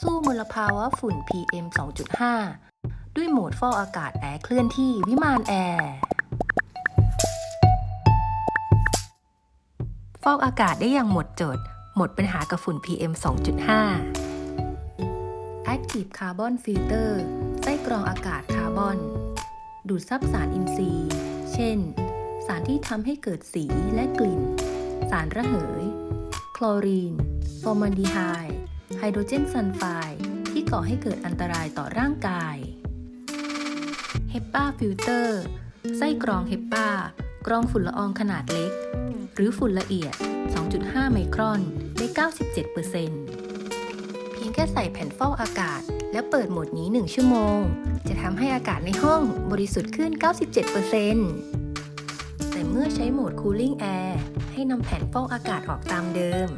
สู้มลภาวะฝุ่น PM 2.5 ด้วยโหมดฟอกอากาศแอร์เคลื่อนที่วิมานแอร์ฟอกอากาศได้อย่างหมดจด หมดปัญหากับฝุ่น PM 2.5 Active Carbon Filter ไส้กรองอากาศคาร์บอน ดูดซับสารอินทรีย์ เช่น สารที่ทำให้เกิดสีและกลิ่น สารระเหย คลอรีน ฟอร์มาลดีไฮด์ ไฮโดรเจนซัลไฟด์ที่ก่อให้เกิดอันตรายต่อร่างกาย HEPA Filter ไส้กรอง HEPA กรองฝุ่นละอองขนาดเล็ก หรือฝุ่นละเอียด 2.5 ไมครอนได้ 97%เพียงแค่ใส่แผ่นฟอกอากาศ แล้วเปิดโหมดนี้ 1 ชั่วโมง จะทำให้อากาศในห้องบริสุทธิ์ขึ้น 97%แต่เมื่อใช้โหมด Cooling Air ให้นำแผ่นฟอกอากาศออกตามเดิม